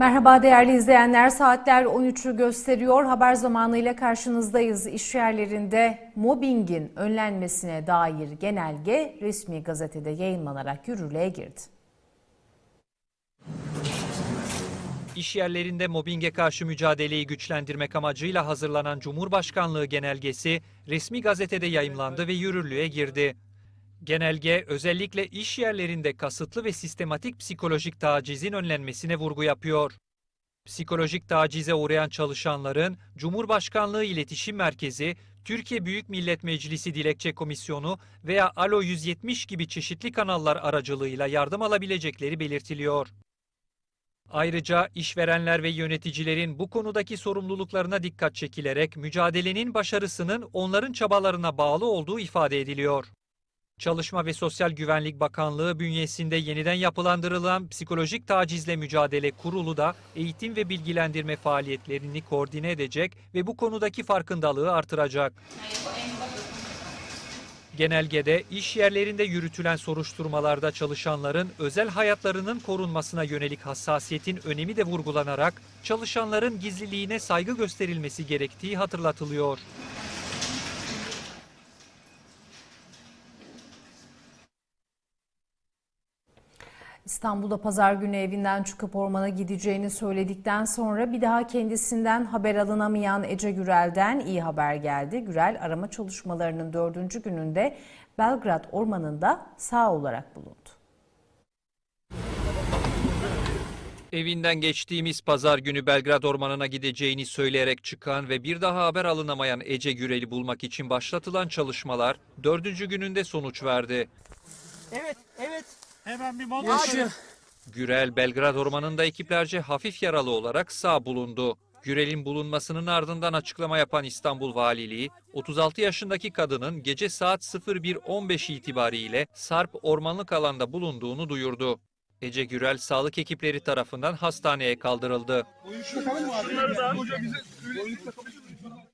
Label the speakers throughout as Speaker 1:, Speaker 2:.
Speaker 1: Merhaba değerli izleyenler. Saatler 13'ü gösteriyor. Haber zamanıyla karşınızdayız. İş yerlerinde mobbingin önlenmesine dair genelge resmi gazetede yayınlanarak yürürlüğe girdi.
Speaker 2: İş yerlerinde mobbinge karşı mücadeleyi güçlendirmek amacıyla hazırlanan Cumhurbaşkanlığı genelgesi resmi gazetede yayımlandı ve yürürlüğe girdi. Genelge özellikle iş yerlerinde kasıtlı ve sistematik psikolojik tacizin önlenmesine vurgu yapıyor. Psikolojik tacize uğrayan çalışanların Cumhurbaşkanlığı İletişim Merkezi, Türkiye Büyük Millet Meclisi Dilekçe Komisyonu veya Alo 170 gibi çeşitli kanallar aracılığıyla yardım alabilecekleri belirtiliyor. Ayrıca işverenler ve yöneticilerin bu konudaki sorumluluklarına dikkat çekilerek mücadelenin başarısının onların çabalarına bağlı olduğu ifade ediliyor. Çalışma ve Sosyal Güvenlik Bakanlığı bünyesinde yeniden yapılandırılan Psikolojik Tacizle Mücadele Kurulu da eğitim ve bilgilendirme faaliyetlerini koordine edecek ve bu konudaki farkındalığı artıracak. Genelgede iş yerlerinde yürütülen soruşturmalarda çalışanların özel hayatlarının korunmasına yönelik hassasiyetin önemi de vurgulanarak çalışanların gizliliğine saygı gösterilmesi gerektiği hatırlatılıyor.
Speaker 1: İstanbul'da pazar günü evinden çıkıp ormana gideceğini söyledikten sonra bir daha kendisinden haber alınamayan Ece Gürel'den iyi haber geldi. Gürel arama çalışmalarının dördüncü gününde Belgrad Ormanı'nda sağ olarak bulundu.
Speaker 2: Evinden geçtiğimiz pazar günü Belgrad Ormanı'na gideceğini söyleyerek çıkan ve bir daha haber alınamayan Ece Gürel'i bulmak için başlatılan çalışmalar dördüncü gününde sonuç verdi.
Speaker 3: Evet, evet.
Speaker 4: Hemen bir mod
Speaker 3: Yaşıyor.
Speaker 2: Gürel, Belgrad Ormanı'nda ekiplerce hafif yaralı olarak sağ bulundu. Gürel'in bulunmasının ardından açıklama yapan İstanbul Valiliği, 36 yaşındaki kadının gece saat 01.15 itibariyle Sarp ormanlık alanda bulunduğunu duyurdu. Ece Gürel sağlık ekipleri tarafından hastaneye kaldırıldı.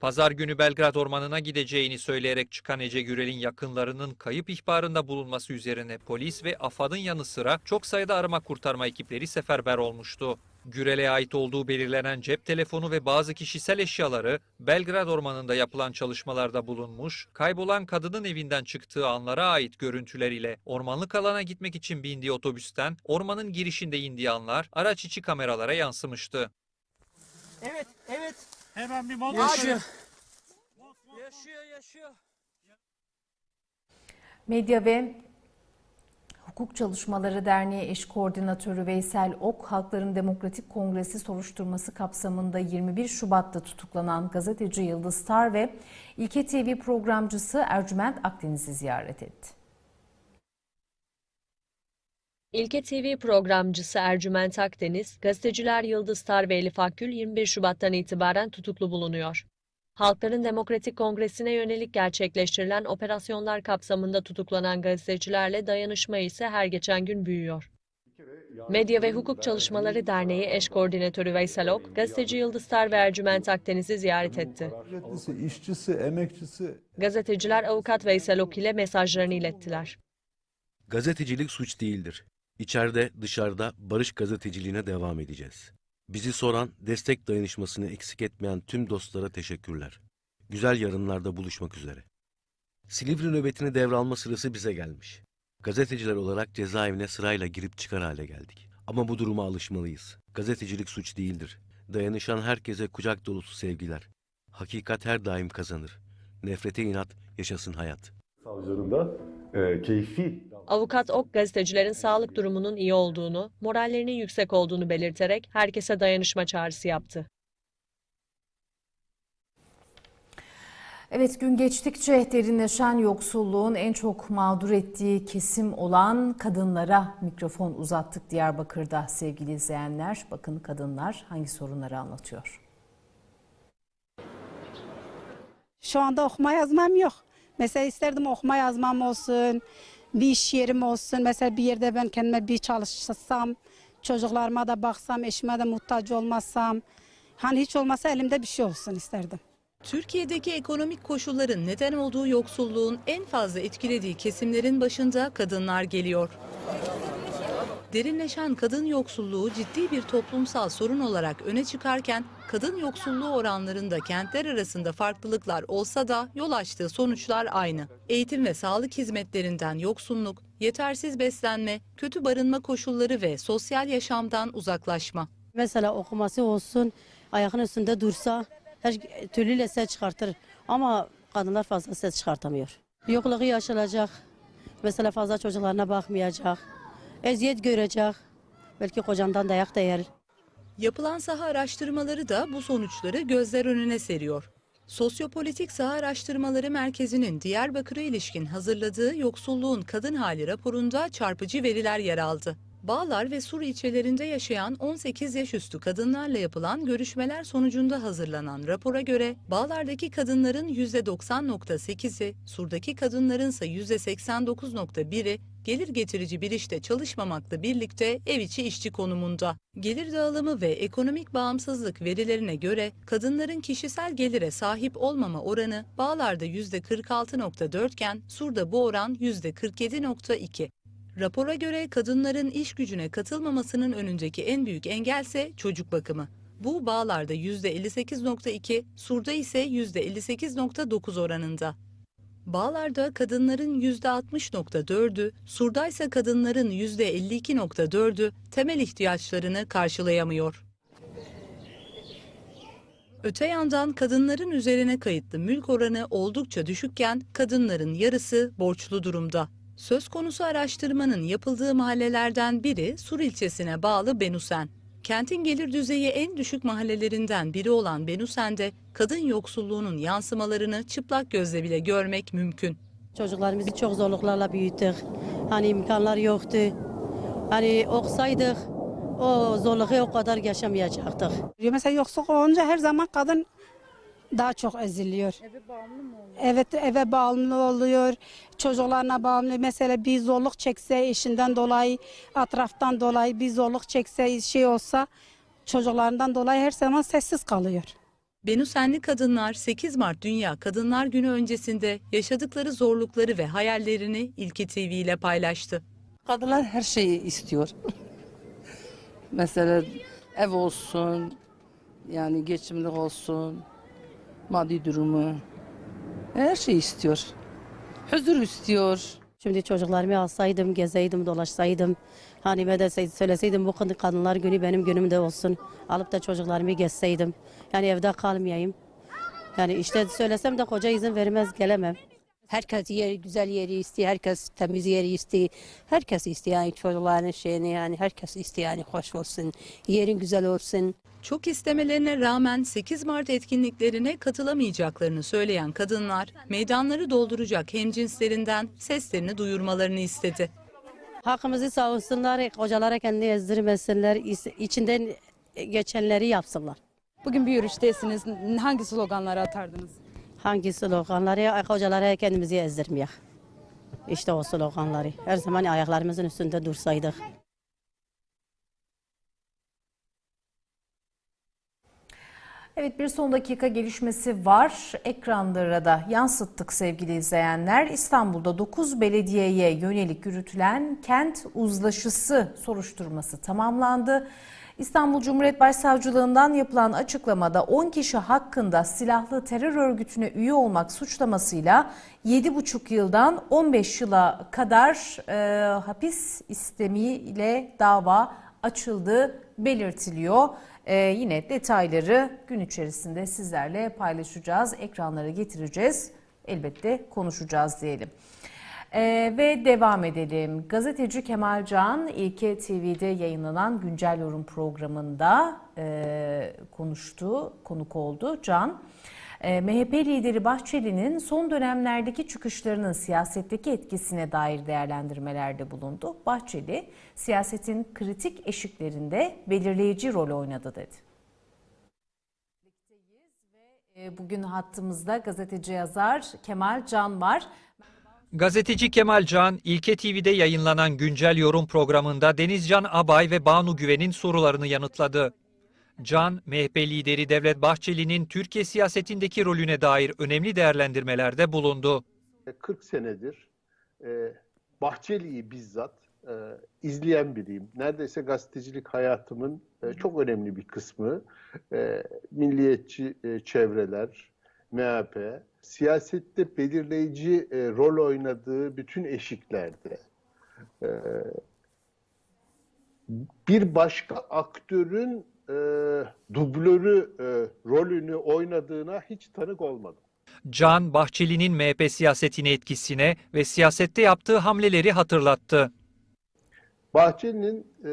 Speaker 2: Pazar günü Belgrad Ormanı'na gideceğini söyleyerek çıkan Ece Gürel'in yakınlarının kayıp ihbarında bulunması üzerine polis ve AFAD'ın yanı sıra çok sayıda arama kurtarma ekipleri seferber olmuştu. Gürel'e ait olduğu belirlenen cep telefonu ve bazı kişisel eşyaları Belgrad Ormanı'nda yapılan çalışmalarda bulunmuş, kaybolan kadının evinden çıktığı anlara ait görüntüler ile ormanlık alana gitmek için bindiği otobüsten ormanın girişinde indiği anlar araç içi kameralara yansımıştı.
Speaker 3: Evet, evet.
Speaker 4: Hemen bir mod
Speaker 3: Yaşıyor. Yaşıyor, yaşıyor.
Speaker 1: Medya ve Hukuk Çalışmaları Derneği Eş Koordinatörü Veysel Ok, Halkların Demokratik Kongresi soruşturması kapsamında 21 Şubat'ta tutuklanan gazeteci Yıldız Tar ve İlke TV programcısı Ercüment Akdeniz'i ziyaret etti.
Speaker 5: İlke TV programcısı Ercüment Akdeniz, gazeteciler Yıldız Tar ve Elif Akgül 21 Şubat'tan itibaren tutuklu bulunuyor. Halkların Demokratik Kongresi'ne yönelik gerçekleştirilen operasyonlar kapsamında tutuklanan gazetecilerle dayanışma ise her geçen gün büyüyor. Medya ve Hukuk Çalışmaları Derneği eş koordinatörü Veysel Ok, gazeteci Yıldız Tar ve Ercüment Akdeniz'i ziyaret etti.
Speaker 6: İşçisi, emekçisi
Speaker 5: Gazeteciler avukat Veysel Ok ile mesajlarını ilettiler.
Speaker 7: Gazetecilik suç değildir. İçeride, dışarıda barış gazeteciliğine devam edeceğiz. Bizi soran, destek dayanışmasını eksik etmeyen tüm dostlara teşekkürler. Güzel yarınlarda buluşmak üzere. Silivri nöbetini devralma sırası bize gelmiş. Gazeteciler olarak cezaevine sırayla girip çıkar hale geldik. Ama bu duruma alışmalıyız. Gazetecilik suç değildir. Dayanışan herkese kucak dolusu sevgiler. Hakikat her daim kazanır. Nefrete inat, yaşasın hayat.
Speaker 6: savcılarında e, keyfi
Speaker 5: Avukat Ok gazetecilerin sağlık durumunun iyi olduğunu, morallerinin yüksek olduğunu belirterek herkese dayanışma çağrısı yaptı.
Speaker 1: Evet gün geçtikçe derinleşen yoksulluğun en çok mağdur ettiği kesim olan kadınlara mikrofon uzattık Diyarbakır'da sevgili izleyenler. Bakın kadınlar hangi sorunları anlatıyor.
Speaker 8: Şu anda okuma yazmam yok. Mesela isterdim okuma yazmam olsun, bir iş yerim olsun. Mesela bir yerde ben kendime bir çalışsam, çocuklarıma da baksam, eşime de muhtaç olmazsam. Hani hiç olmasa elimde bir şey olsun isterdim.
Speaker 9: Türkiye'deki ekonomik koşulların neden olduğu yoksulluğun en fazla etkilediği kesimlerin başında kadınlar geliyor. Derinleşen kadın yoksulluğu ciddi bir toplumsal sorun olarak öne çıkarken kadın yoksulluğu oranlarında kentler arasında farklılıklar olsa da yol açtığı sonuçlar aynı. Eğitim ve sağlık hizmetlerinden yoksunluk, yetersiz beslenme, kötü barınma koşulları ve sosyal yaşamdan uzaklaşma.
Speaker 10: Mesela okuması olsun, ayağının üstünde dursa her türlü ses çıkartır. Ama kadınlar fazla ses çıkartamıyor. Yokluğu yaşanacak. Mesela fazla çocuklarına bakmayacak. Eziyet görecek. Belki kocandan dayak da yer.
Speaker 9: Yapılan saha araştırmaları da bu sonuçları gözler önüne seriyor. Sosyopolitik Saha Araştırmaları Merkezi'nin Diyarbakır'a ilişkin hazırladığı Yoksulluğun Kadın Hali raporunda çarpıcı veriler yer aldı. Bağlar ve Sur ilçelerinde yaşayan 18 yaş üstü kadınlarla yapılan görüşmeler sonucunda hazırlanan rapora göre Bağlar'daki kadınların %90.8'i, Sur'daki kadınların ise %89.1'i gelir getirici bir işte çalışmamakla birlikte ev içi işçi konumunda. Gelir dağılımı ve ekonomik bağımsızlık verilerine göre kadınların kişisel gelire sahip olmama oranı Bağlar'da %46.4 iken Sur'da bu oran %47.2. Rapora göre kadınların iş gücüne katılmamasının önündeki en büyük engelse çocuk bakımı. Bu bağlarda %58.2, Sur'da ise %58.9 oranında. Bağlarda kadınların %60.4'ü, Sur'da ise kadınların %52.4'ü temel ihtiyaçlarını karşılayamıyor. Öte yandan kadınların üzerine kayıtlı mülk oranı oldukça düşükken kadınların yarısı borçlu durumda. Söz konusu araştırmanın yapıldığı mahallelerden biri Sur ilçesine bağlı Benusen. Kentin gelir düzeyi en düşük mahallelerinden biri olan Benusen'de kadın yoksulluğunun yansımalarını çıplak gözle bile görmek mümkün.
Speaker 10: Çocuklarımızı çok zorluklarla büyüttük. Hani imkanlar yoktu. Hani okusaydık o zorluğu o kadar yaşamayacaktık.
Speaker 8: Mesela yoksulluk olunca her zaman kadın daha çok eziliyor. Eve bağımlı mı oluyor? Evet eve bağımlı oluyor. Çocuklarına bağımlı. Mesela bir zorluk çekse eşinden dolayı, etraftan dolayı bir zorluk çekse şey olsa çocuklarından dolayı her zaman sessiz kalıyor.
Speaker 9: Benusenli kadınlar 8 Mart Dünya Kadınlar Günü öncesinde yaşadıkları zorlukları ve hayallerini İlki TV ile paylaştı.
Speaker 11: Kadınlar her şeyi istiyor. Mesela ev olsun, yani geçimlik olsun, maddi durumu, her şey istiyor. Huzur istiyor.
Speaker 10: Şimdi çocuklarımı alsaydım, gezeydim, dolaşsaydım. Hani ben de söyleseydim bu kadın- kadınlar günü benim günümde olsun. Alıp da çocuklarımı gezseydim. Yani evde kalmayayım. Yani işte söylesem de koca izin vermez gelemem.
Speaker 12: Herkes yer, güzel yeri istiyor, herkes temiz yeri istiyor. Herkes istiyor yani çocukların şeyini yani herkes istiyor yani hoş olsun, yerin güzel olsun.
Speaker 9: Çok istemelerine rağmen 8 Mart etkinliklerine katılamayacaklarını söyleyen kadınlar meydanları dolduracak hemcinslerinden seslerini duyurmalarını istedi.
Speaker 10: Hakkımızı savunsunlar, kocalara kendini ezdirmesinler, içinden geçenleri yapsınlar.
Speaker 13: Bugün bir yürüyüştesiniz. Hangi sloganları atardınız?
Speaker 10: Hangi sloganları, kocalara kendimizi ezdirmeyek. İşte o sloganları. Her zaman ayaklarımızın üstünde dursaydık.
Speaker 1: Evet bir son dakika gelişmesi var. Ekranlara da yansıttık sevgili izleyenler. İstanbul'da 9 belediyeye yönelik yürütülen kent uzlaşısı soruşturması tamamlandı. İstanbul Cumhuriyet Başsavcılığından yapılan açıklamada 10 kişi hakkında silahlı terör örgütüne üye olmak suçlamasıyla 7,5 yıldan 15 yıla kadar e, hapis istemiyle dava açıldığı belirtiliyor. Ee, yine detayları gün içerisinde sizlerle paylaşacağız, ekranlara getireceğiz, elbette konuşacağız diyelim. Ee, ve devam edelim. Gazeteci Kemal Can, İlke TV'de yayınlanan Güncel Yorum programında e, konuştu, konuk oldu. Can, e, MHP lideri Bahçeli'nin son dönemlerdeki çıkışlarının siyasetteki etkisine dair değerlendirmelerde bulundu. Bahçeli, siyasetin kritik eşiklerinde belirleyici rol oynadı dedi. E, Bugün hattımızda gazeteci yazar Kemal Can var.
Speaker 2: Gazeteci Kemal Can, İlke TV'de yayınlanan güncel yorum programında Denizcan Abay ve Banu Güven'in sorularını yanıtladı. Can, MHP lideri Devlet Bahçeli'nin Türkiye siyasetindeki rolüne dair önemli değerlendirmelerde bulundu.
Speaker 6: 40 senedir e, Bahçeli'yi bizzat
Speaker 14: e, izleyen biriyim. Neredeyse gazetecilik hayatımın e, çok önemli bir kısmı. E, milliyetçi e, çevreler, MHP, siyasette belirleyici e, rol oynadığı bütün eşiklerde e, bir başka aktörün e, dublörü e, rolünü oynadığına hiç tanık olmadım.
Speaker 2: Can, Bahçeli'nin MHP siyasetine etkisine ve siyasette yaptığı hamleleri hatırlattı.
Speaker 14: Bahçeli'nin e,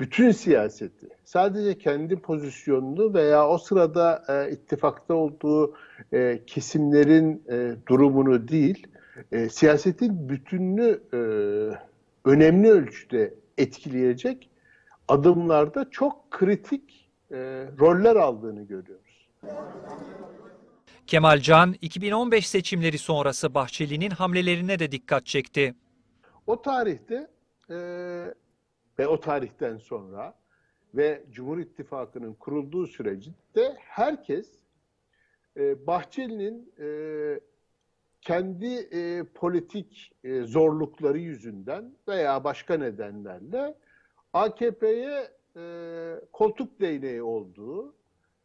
Speaker 14: bütün siyaseti, sadece kendi pozisyonunu veya o sırada e, ittifakta olduğu e, kesimlerin e, durumunu değil, e, siyasetin bütününü e, önemli ölçüde etkileyecek adımlarda çok kritik e, roller aldığını görüyoruz.
Speaker 2: Kemal Can, 2015 seçimleri sonrası Bahçeli'nin hamlelerine de dikkat çekti.
Speaker 14: O tarihte e, ve o tarihten sonra ve Cumhur İttifakı'nın kurulduğu sürecinde herkes e, Bahçeli'nin e, kendi e, politik e, zorlukları yüzünden veya başka nedenlerle AKP'ye e, koltuk değneği olduğu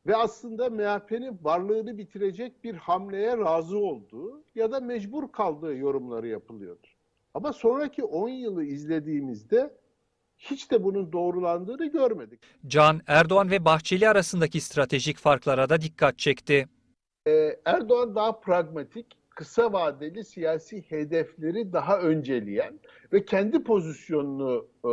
Speaker 14: ve aslında MHP'nin varlığını bitirecek bir hamleye razı olduğu ya da mecbur kaldığı yorumları yapılıyordu. Ama sonraki 10 yılı izlediğimizde hiç de bunun doğrulandığını görmedik.
Speaker 2: Can, Erdoğan ve Bahçeli arasındaki stratejik farklara da dikkat çekti.
Speaker 14: Ee, Erdoğan daha pragmatik, kısa vadeli siyasi hedefleri daha önceleyen ve kendi pozisyonunu e,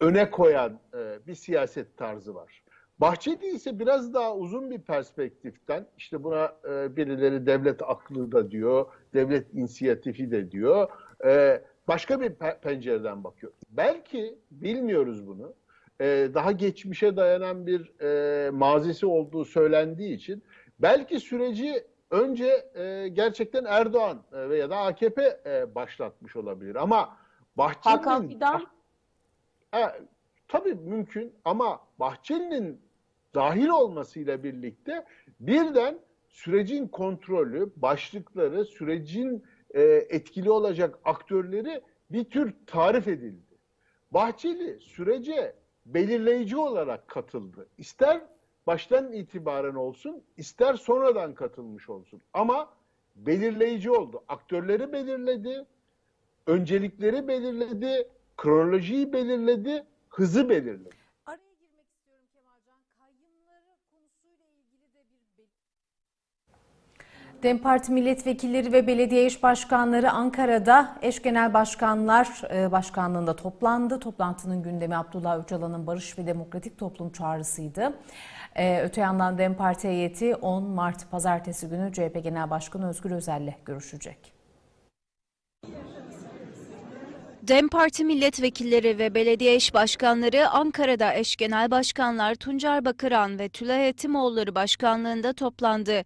Speaker 14: öne koyan e, bir siyaset tarzı var. Bahçeli ise biraz daha uzun bir perspektiften, işte buna e, birileri devlet aklı da diyor, devlet inisiyatifi de diyor, e, başka bir pe- pencereden bakıyor. Belki bilmiyoruz bunu, e, daha geçmişe dayanan bir e, mazisi olduğu söylendiği için belki süreci önce e, gerçekten Erdoğan e, veya da AKP e, başlatmış olabilir. Ama Bahçeli'nin...
Speaker 15: Hakan Fidan
Speaker 14: E, tabii mümkün ama Bahçeli'nin dahil olmasıyla birlikte birden sürecin kontrolü, başlıkları, sürecin e, etkili olacak aktörleri bir tür tarif edildi. Bahçeli sürece belirleyici olarak katıldı. İster baştan itibaren olsun, ister sonradan katılmış olsun. Ama belirleyici oldu. Aktörleri belirledi, öncelikleri belirledi, kronolojiyi belirledi, hızı belirledi.
Speaker 1: Araya girmek istiyorum Kemalcan. Kayyımları konusuyla ilgili de bir DEM Parti milletvekilleri ve belediye eş başkanları Ankara'da eş genel başkanlar e, başkanlığında toplandı. Toplantının gündemi Abdullah Öcalan'ın barış ve demokratik toplum çağrısıydı. E, Öte yandan DEM Parti heyeti 10 Mart pazartesi günü CHP Genel Başkanı Özgür Özel'le görüşecek.
Speaker 15: DEM Parti milletvekilleri ve belediye eş başkanları Ankara'da eş genel başkanlar Tuncer Bakıran ve Tülay Etimoğulları başkanlığında toplandı.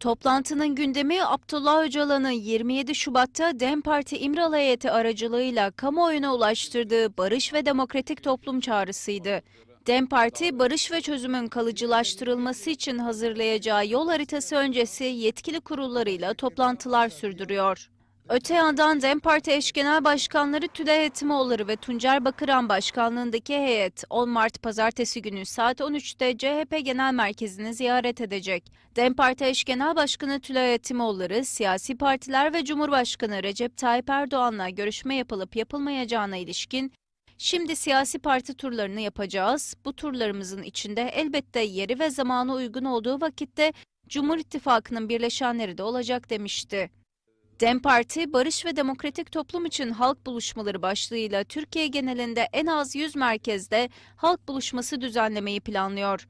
Speaker 15: Toplantının gündemi Abdullah Öcalan'ın 27 Şubat'ta DEM Parti İmralı heyeti aracılığıyla kamuoyuna ulaştırdığı barış ve demokratik toplum çağrısıydı. DEM Parti, barış ve çözümün kalıcılaştırılması için hazırlayacağı yol haritası öncesi yetkili kurullarıyla toplantılar sürdürüyor. Öte yandan DEM Parti eş genel başkanları Tülay Etimoğulları ve Tuncer Bakıran başkanlığındaki heyet 10 Mart pazartesi günü saat 13'te CHP Genel Merkezi'ni ziyaret edecek. DEM Parti eş genel başkanı Tülay Etimoğulları, siyasi partiler ve Cumhurbaşkanı Recep Tayyip Erdoğan'la görüşme yapılıp yapılmayacağına ilişkin Şimdi siyasi parti turlarını yapacağız. Bu turlarımızın içinde elbette yeri ve zamanı uygun olduğu vakitte Cumhur İttifakı'nın birleşenleri de olacak demişti. DEM Parti, Barış ve Demokratik Toplum için Halk Buluşmaları başlığıyla Türkiye genelinde en az 100 merkezde halk buluşması düzenlemeyi planlıyor.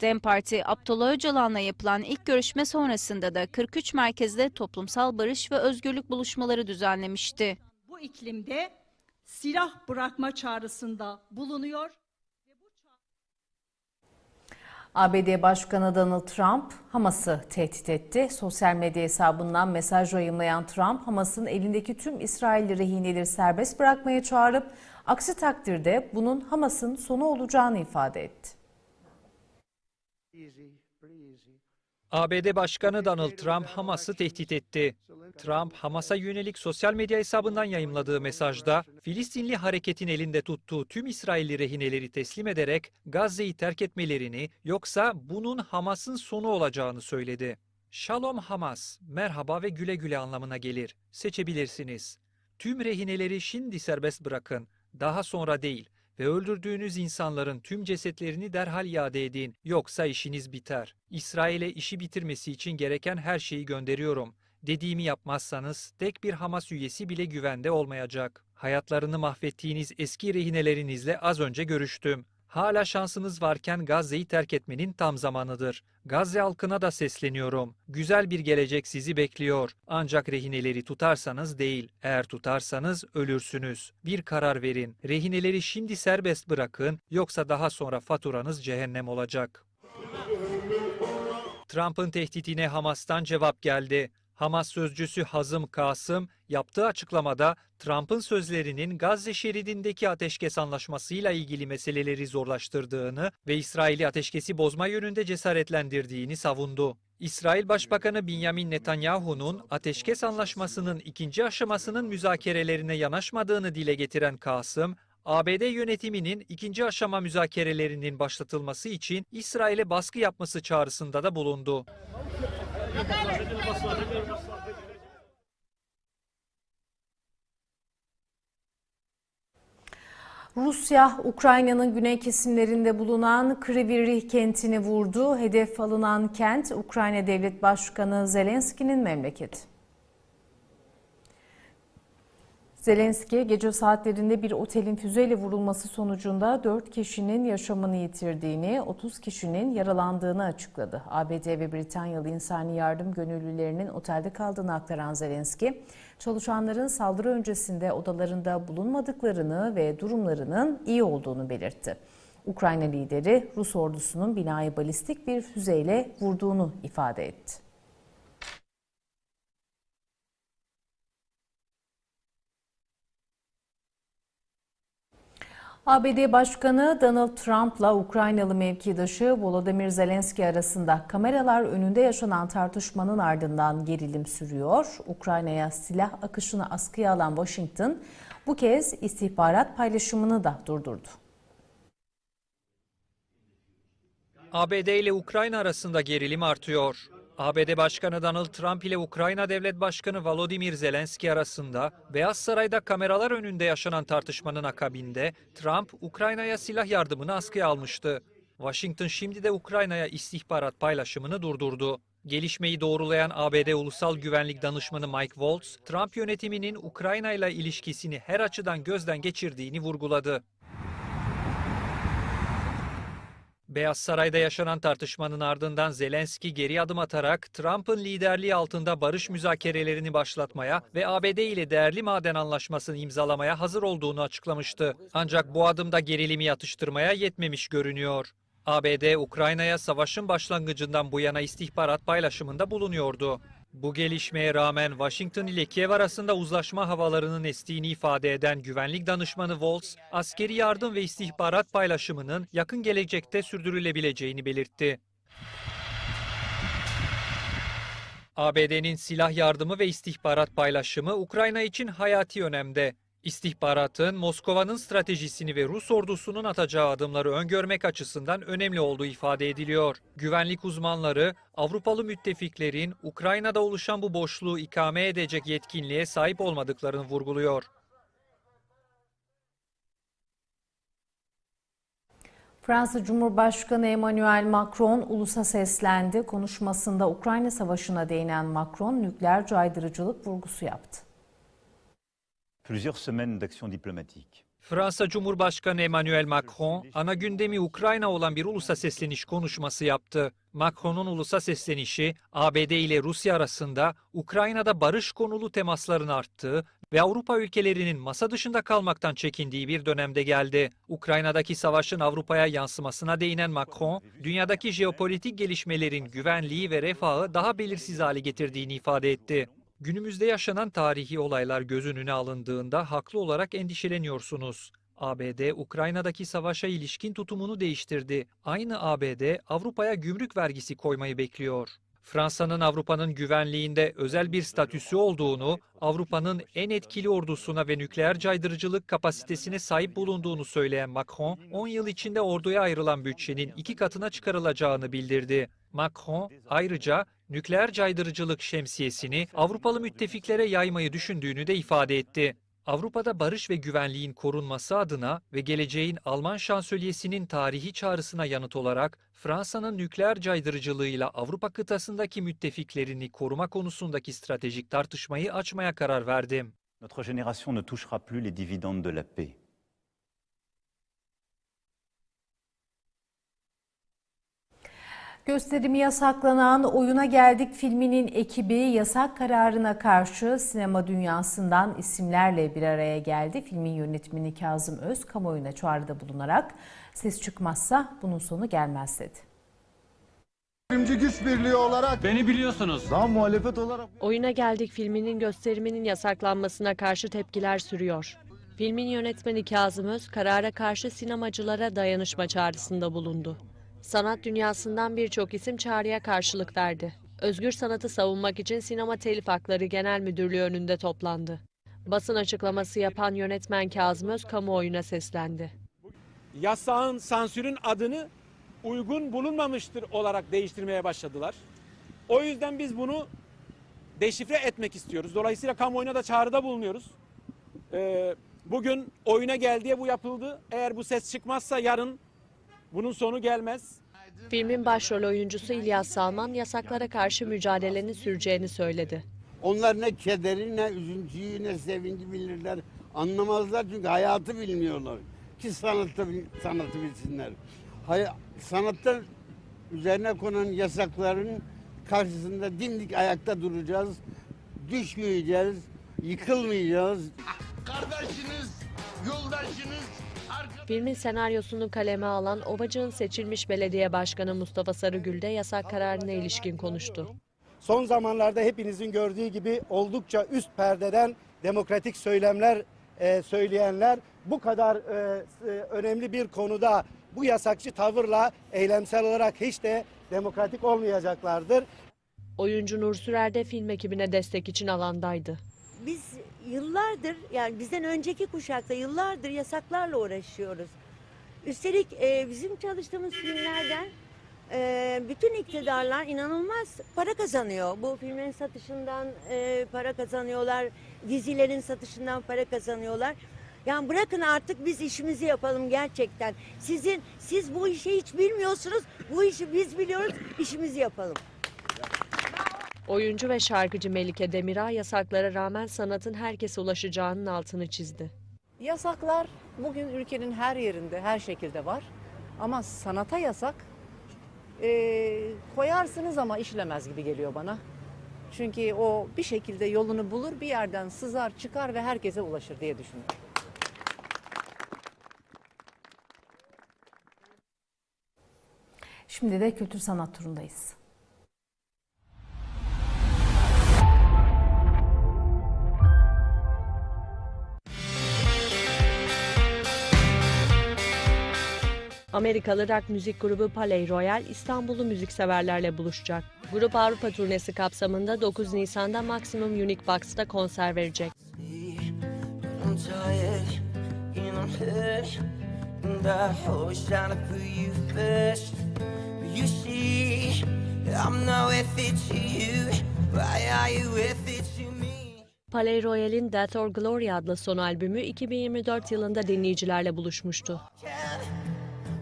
Speaker 15: DEM Parti, Abdullah Öcalan'la yapılan ilk görüşme sonrasında da 43 merkezde toplumsal barış ve özgürlük buluşmaları düzenlemişti.
Speaker 16: Bu iklimde silah bırakma çağrısında bulunuyor.
Speaker 1: ABD Başkanı Donald Trump Hamas'ı tehdit etti. Sosyal medya hesabından mesaj yayımlayan Trump, Hamas'ın elindeki tüm İsrailli rehineleri serbest bırakmaya çağırıp aksi takdirde bunun Hamas'ın sonu olacağını ifade etti.
Speaker 2: ABD Başkanı Donald Trump Hamas'ı tehdit etti. Trump, Hamas'a yönelik sosyal medya hesabından yayımladığı mesajda, Filistinli hareketin elinde tuttuğu tüm İsrailli rehineleri teslim ederek Gazze'yi terk etmelerini yoksa bunun Hamas'ın sonu olacağını söyledi. Shalom Hamas, merhaba ve güle güle anlamına gelir. Seçebilirsiniz. Tüm rehineleri şimdi serbest bırakın, daha sonra değil ve öldürdüğünüz insanların tüm cesetlerini derhal iade edin. Yoksa işiniz biter. İsrail'e işi bitirmesi için gereken her şeyi gönderiyorum. Dediğimi yapmazsanız tek bir Hamas üyesi bile güvende olmayacak. Hayatlarını mahvettiğiniz eski rehinelerinizle az önce görüştüm. Hala şansınız varken Gazze'yi terk etmenin tam zamanıdır. Gazze halkına da sesleniyorum. Güzel bir gelecek sizi bekliyor. Ancak rehineleri tutarsanız değil. Eğer tutarsanız ölürsünüz. Bir karar verin. Rehineleri şimdi serbest bırakın yoksa daha sonra faturanız cehennem olacak. Trump'ın tehditine Hamas'tan cevap geldi. Hamas sözcüsü Hazım Kasım yaptığı açıklamada Trump'ın sözlerinin Gazze şeridindeki ateşkes anlaşmasıyla ilgili meseleleri zorlaştırdığını ve İsrail'i ateşkesi bozma yönünde cesaretlendirdiğini savundu. İsrail Başbakanı Benjamin Netanyahu'nun ateşkes anlaşmasının ikinci aşamasının müzakerelerine yanaşmadığını dile getiren Kasım, ABD yönetiminin ikinci aşama müzakerelerinin başlatılması için İsrail'e baskı yapması çağrısında da bulundu.
Speaker 1: Rusya, Ukrayna'nın güney kesimlerinde bulunan Kryvyi Rih kentini vurdu. Hedef alınan kent, Ukrayna Devlet Başkanı Zelenski'nin memleketi. Zelenski gece saatlerinde bir otelin füzeyle vurulması sonucunda 4 kişinin yaşamını yitirdiğini, 30 kişinin yaralandığını açıkladı. ABD ve Britanyalı insani yardım gönüllülerinin otelde kaldığını aktaran Zelenski, çalışanların saldırı öncesinde odalarında bulunmadıklarını ve durumlarının iyi olduğunu belirtti. Ukrayna lideri Rus ordusunun binayı balistik bir füzeyle vurduğunu ifade etti. ABD Başkanı Donald Trump'la Ukraynalı mevkidaşı Volodymyr Zelenski arasında kameralar önünde yaşanan tartışmanın ardından gerilim sürüyor. Ukrayna'ya silah akışını askıya alan Washington bu kez istihbarat paylaşımını da durdurdu.
Speaker 2: ABD ile Ukrayna arasında gerilim artıyor. ABD Başkanı Donald Trump ile Ukrayna Devlet Başkanı Volodymyr Zelenski arasında Beyaz Saray'da kameralar önünde yaşanan tartışmanın akabinde Trump Ukrayna'ya silah yardımını askıya almıştı. Washington şimdi de Ukrayna'ya istihbarat paylaşımını durdurdu. Gelişmeyi doğrulayan ABD Ulusal Güvenlik Danışmanı Mike Waltz, Trump yönetiminin Ukrayna ile ilişkisini her açıdan gözden geçirdiğini vurguladı. Beyaz Saray'da yaşanan tartışmanın ardından Zelenski geri adım atarak Trump'ın liderliği altında barış müzakerelerini başlatmaya ve ABD ile değerli maden anlaşmasını imzalamaya hazır olduğunu açıklamıştı. Ancak bu adımda gerilimi yatıştırmaya yetmemiş görünüyor. ABD, Ukrayna'ya savaşın başlangıcından bu yana istihbarat paylaşımında bulunuyordu. Bu gelişmeye rağmen Washington ile Kiev arasında uzlaşma havalarının estiğini ifade eden güvenlik danışmanı Waltz, askeri yardım ve istihbarat paylaşımının yakın gelecekte sürdürülebileceğini belirtti. ABD'nin silah yardımı ve istihbarat paylaşımı Ukrayna için hayati önemde. İstihbaratın Moskova'nın stratejisini ve Rus ordusunun atacağı adımları öngörmek açısından önemli olduğu ifade ediliyor. Güvenlik uzmanları Avrupalı müttefiklerin Ukrayna'da oluşan bu boşluğu ikame edecek yetkinliğe sahip olmadıklarını vurguluyor.
Speaker 1: Fransa Cumhurbaşkanı Emmanuel Macron ulusa seslendi. Konuşmasında Ukrayna Savaşı'na değinen Macron nükleer caydırıcılık vurgusu yaptı.
Speaker 17: Plusieurs semaines d'action diplomatique.
Speaker 2: Fransa Cumhurbaşkanı Emmanuel Macron, ana gündemi Ukrayna olan bir ulusa sesleniş konuşması yaptı. Macron'un ulusa seslenişi, ABD ile Rusya arasında Ukrayna'da barış konulu temasların arttığı ve Avrupa ülkelerinin masa dışında kalmaktan çekindiği bir dönemde geldi. Ukrayna'daki savaşın Avrupa'ya yansımasına değinen Macron, dünyadaki jeopolitik gelişmelerin güvenliği ve refahı daha belirsiz hale getirdiğini ifade etti. Günümüzde yaşanan tarihi olaylar göz önüne alındığında haklı olarak endişeleniyorsunuz. ABD, Ukrayna'daki savaşa ilişkin tutumunu değiştirdi. Aynı ABD, Avrupa'ya gümrük vergisi koymayı bekliyor. Fransa'nın Avrupa'nın güvenliğinde özel bir statüsü olduğunu, Avrupa'nın en etkili ordusuna ve nükleer caydırıcılık kapasitesine sahip bulunduğunu söyleyen Macron, 10 yıl içinde orduya ayrılan bütçenin iki katına çıkarılacağını bildirdi. Macron ayrıca nükleer caydırıcılık şemsiyesini Avrupalı müttefiklere yaymayı düşündüğünü de ifade etti. Avrupa'da barış ve güvenliğin korunması adına ve geleceğin Alman şansölyesinin tarihi çağrısına yanıt olarak Fransa'nın nükleer caydırıcılığıyla Avrupa kıtasındaki müttefiklerini koruma konusundaki stratejik tartışmayı açmaya karar verdim.
Speaker 17: Notre génération ne touchera plus les dividendes de la paix.
Speaker 1: Gösterimi yasaklanan Oyuna Geldik filminin ekibi yasak kararına karşı sinema dünyasından isimlerle bir araya geldi. Filmin yönetmeni Kazım Öz kamuoyuna çağrıda bulunarak ses çıkmazsa bunun sonu gelmez dedi.
Speaker 6: Devrimci güç birliği olarak
Speaker 4: Beni biliyorsunuz.
Speaker 6: daha muhalefet olarak
Speaker 5: Oyuna Geldik filminin gösteriminin yasaklanmasına karşı tepkiler sürüyor. Filmin yönetmeni Kazım Öz karara karşı sinemacılara dayanışma çağrısında bulundu. Sanat dünyasından birçok isim çağrıya karşılık verdi. Özgür sanatı savunmak için Sinema Telif Hakları Genel Müdürlüğü önünde toplandı. Basın açıklaması yapan yönetmen Kazım Öz kamuoyuna seslendi.
Speaker 18: yasağın, sansürün adını uygun bulunmamıştır olarak değiştirmeye başladılar. O yüzden biz bunu deşifre etmek istiyoruz. Dolayısıyla kamuoyuna da çağrıda bulunuyoruz. Ee, bugün oyuna geldiği bu yapıldı. Eğer bu ses çıkmazsa yarın bunun sonu gelmez.
Speaker 5: Filmin başrol oyuncusu İlyas Salman yasaklara karşı mücadelenin süreceğini söyledi.
Speaker 19: Onlar ne kederi ne üzüntüyü ne sevinci bilirler. Anlamazlar çünkü hayatı bilmiyorlar. Ki sanatta bil- sanatı bilsinler. Hay sanatta üzerine konan yasakların karşısında dimdik ayakta duracağız. Düşmeyeceğiz, yıkılmayacağız.
Speaker 20: Kardeşiniz, yoldaşınız,
Speaker 5: Filmin senaryosunu kaleme alan Ovacık'ın seçilmiş belediye başkanı Mustafa Sarıgül de yasak kararına ilişkin konuştu.
Speaker 21: Son zamanlarda hepinizin gördüğü gibi oldukça üst perdeden demokratik söylemler e, söyleyenler bu kadar e, e, önemli bir konuda bu yasakçı tavırla eylemsel olarak hiç de demokratik olmayacaklardır.
Speaker 5: Oyuncu Nur Sürer de film ekibine destek için alandaydı.
Speaker 22: Biz yıllardır yani bizden önceki kuşakta yıllardır yasaklarla uğraşıyoruz. Üstelik e, bizim çalıştığımız filmlerden e, bütün iktidarlar inanılmaz para kazanıyor. Bu filmlerin satışından e, para kazanıyorlar, dizilerin satışından para kazanıyorlar. Yani bırakın artık biz işimizi yapalım gerçekten. Sizin siz bu işi hiç bilmiyorsunuz. Bu işi biz biliyoruz. işimizi yapalım.
Speaker 5: Oyuncu ve şarkıcı Melike Demirağ yasaklara rağmen sanatın herkese ulaşacağının altını çizdi.
Speaker 23: Yasaklar bugün ülkenin her yerinde, her şekilde var. Ama sanata yasak e, koyarsınız ama işlemez gibi geliyor bana. Çünkü o bir şekilde yolunu bulur, bir yerden sızar, çıkar ve herkese ulaşır diye düşünüyorum.
Speaker 1: Şimdi de kültür sanat turundayız.
Speaker 5: Amerikalı rock müzik grubu Palais Royal İstanbul'u müzikseverlerle buluşacak. Grup Avrupa turnesi kapsamında 9 Nisan'da Maximum Unique Box'ta konser verecek. Palais Royal'in Death or Glory adlı son albümü 2024 yılında dinleyicilerle buluşmuştu.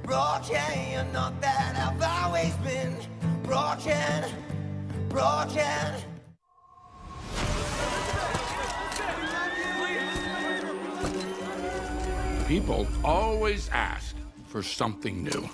Speaker 24: Broken, you're not that I've always been Broken, broken
Speaker 25: People always ask for something new.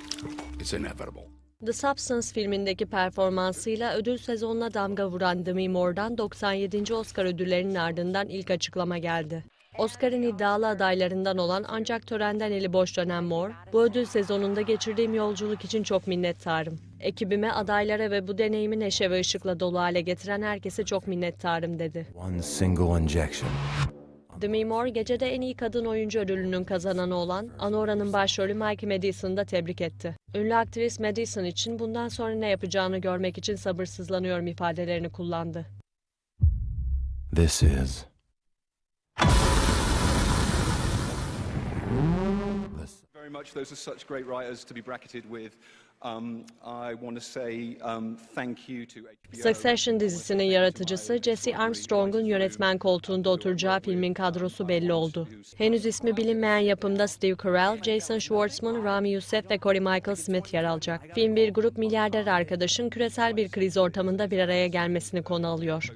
Speaker 25: It's inevitable.
Speaker 5: The Substance filmindeki performansıyla ödül sezonuna damga vuran Demi Moore'dan 97. Oscar ödüllerinin ardından ilk açıklama geldi. Oscar'ın iddialı adaylarından olan ancak törenden eli boş dönen Moore, bu ödül sezonunda geçirdiğim yolculuk için çok minnettarım. Ekibime, adaylara ve bu deneyimi neşe ve ışıkla dolu hale getiren herkese çok minnettarım dedi. Demi Moore gecede en iyi kadın oyuncu ödülünün kazananı olan Anora'nın başrolü Mike Madison'ı da tebrik etti. Ünlü aktris Madison için bundan sonra ne yapacağını görmek için sabırsızlanıyorum ifadelerini kullandı.
Speaker 26: This is.
Speaker 27: Very much. Those are such great writers to be bracketed with. Um, I want to say um, thank you to HBO.
Speaker 5: Succession dizisinin yaratıcısı Jesse Armstrong'un yönetmen koltuğunda oturacağı filmin kadrosu belli oldu. Henüz ismi bilinmeyen yapımda Steve Carell, Jason Schwartzman, Rami Youssef ve Corey Michael Smith yer alacak. Film bir grup milyarder arkadaşın küresel bir kriz ortamında bir araya gelmesini konu alıyor.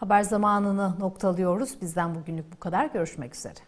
Speaker 1: Haber zamanını noktalıyoruz. Bizden bugünlük bu kadar. Görüşmek üzere.